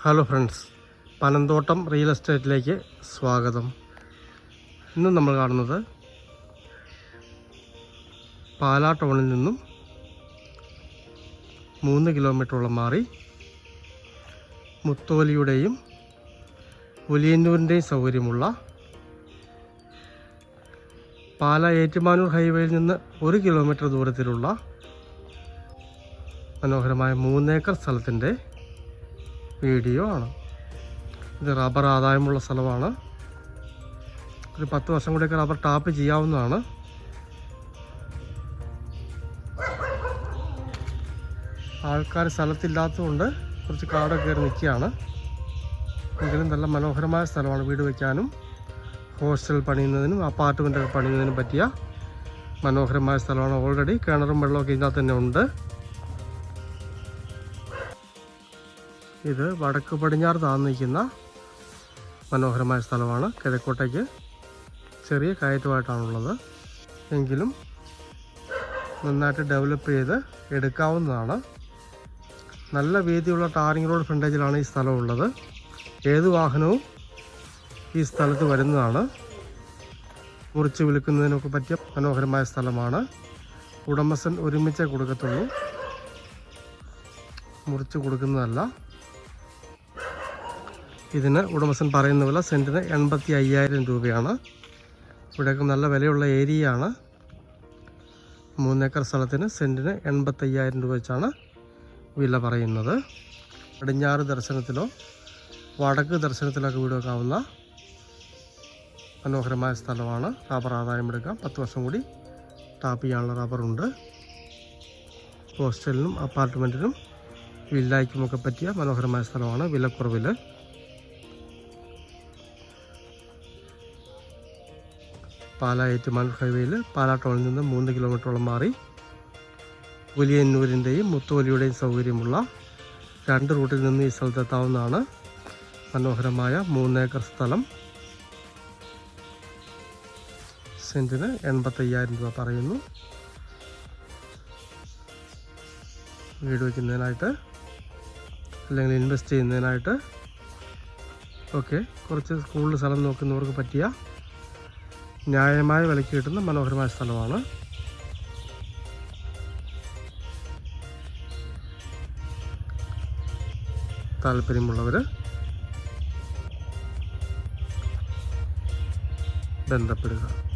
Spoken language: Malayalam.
ഹലോ ഫ്രണ്ട്സ് പനന്തോട്ടം റിയൽ എസ്റ്റേറ്റിലേക്ക് സ്വാഗതം. ഇന്ന് നമ്മൾ കാണുന്നത് പാലാ ടൗണിൽ നിന്നും മൂന്ന് കിലോമീറ്ററോളം മാറി മുത്തോലിയുടെയും പുലിയന്നൂരിന്റെയും സൗകര്യമുള്ള പാല ഏറ്റുമാനൂർ ഹൈവേയിൽ നിന്ന് ഒരു കിലോമീറ്റർ ദൂരത്തിലുള്ള മനോഹരമായ മൂന്നേക്കർ സ്ഥലത്തിന്റെ വീഡിയോ ആണ്. ഇത് റബ്ബർ ആദായമുള്ള സ്ഥലമാണ്. ഒരു പത്ത് വർഷം കൂടിയൊക്കെ റബ്ബർ ടാപ്പ് ചെയ്യാവുന്നതാണ്. ആൾക്കാർ സ്ഥലത്തില്ലാത്തതുകൊണ്ട് കുറച്ച് കാടൊക്കെ കയറി നിൽക്കുകയാണ്. എങ്കിലും നല്ല മനോഹരമായ സ്ഥലമാണ് വീട് വയ്ക്കാനും ഹോസ്റ്റൽ പണിയുന്നതിനും അപ്പാർട്ട്മെന്റൊക്കെ പണിയുന്നതിനും പറ്റിയ മനോഹരമായ സ്ഥലമാണ് ഓൾറെഡി കിണറും വെള്ളമൊക്കെ ഇതിനകത്ത് തന്നെ ഉണ്ട്. ഇത് വടക്ക് പടിഞ്ഞാറ് താന്നിരിക്കുന്ന മനോഹരമായ സ്ഥലമാണ്. കിഴക്കോട്ടേക്ക് ചെറിയ കയറ്റമായിട്ടാണുള്ളത്. എങ്കിലും നന്നായിട്ട് ഡെവലപ്പ് ചെയ്ത് എടുക്കാവുന്നതാണ്. നല്ല വീതിയുള്ള ടാറിംഗ് റോഡ് ഫ്രണ്ടേജിലാണ് ഈ സ്ഥലമുള്ളത് ഏത് വാഹനവും ഈ സ്ഥലത്ത് വരുന്നതാണ്. മുറിച്ച് വിൽക്കുന്നതിനൊക്കെ പറ്റിയ മനോഹരമായ സ്ഥലമാണ്. ഉടമസ്ഥൻ ഒരുമിച്ചേ കൊടുക്കത്തുള്ളൂ. മുറിച്ച് കൊടുക്കുന്നതല്ല. ഇതിന് ഉടമസ്ഥൻ പറയുന്ന വില സെന്റിന് എൺപത്തി അയ്യായിരം രൂപയാണ്. ഇവിടെയൊക്കെ നല്ല വിലയുള്ള ഏരിയയാണ്. മൂന്നേക്കർ സ്ഥലത്തിന് സെന്റിന് എൺപത്തയ്യായിരം രൂപ വെച്ചാണ് വില പറയുന്നത്. പടിഞ്ഞാറ് ദർശനത്തിലോ വടക്ക് ദർശനത്തിലൊക്കെ വീട് വെക്കാവുന്ന മനോഹരമായ സ്ഥലമാണ്. റബ്ബർ ആദായം എടുക്കാം. പത്ത് വർഷം കൂടി ടാപ്പ് ചെയ്യാനുള്ള റബ്ബറുണ്ട്. ഹോസ്റ്റലിനും അപ്പാർട്ട്മെന്റിനും വില്ലായ്ക്കുമൊക്കെ പറ്റിയ മനോഹരമായ സ്ഥലമാണ് വിലക്കുറവിൽ പാലാ ഏറ്റുമാനൂർ ഹൈവേയിൽ പാലാ ടൗണിൽ നിന്ന് മൂന്ന് കിലോമീറ്ററോളം മാറി വലിയന്നൂരിന്റെയും മുത്തുവലിയുടെയും സൗകര്യമുള്ള രണ്ട് റൂട്ടിൽ നിന്ന് ഈ സ്ഥലത്തെത്താവുന്നതാണ് മനോഹരമായ മൂന്നേക്കർ സ്ഥലം. സെന്റിന് എൺപത്തയ്യായിരം രൂപ പറയുന്നു. വീട് വയ്ക്കുന്നതിനായിട്ട് അല്ലെങ്കിൽ ഇൻവെസ്റ്റ് ചെയ്യുന്നതിനായിട്ട്. ഓക്കെ കുറച്ച് കൂടുതൽ സ്ഥലം നോക്കുന്നവർക്ക് പറ്റിയ ന്യായമായ വിലയ്ക്ക് കിട്ടുന്ന മനോഹരമായ സ്ഥലമാണ്. താല്പര്യമുള്ളവർ ബന്ധപ്പെടുക.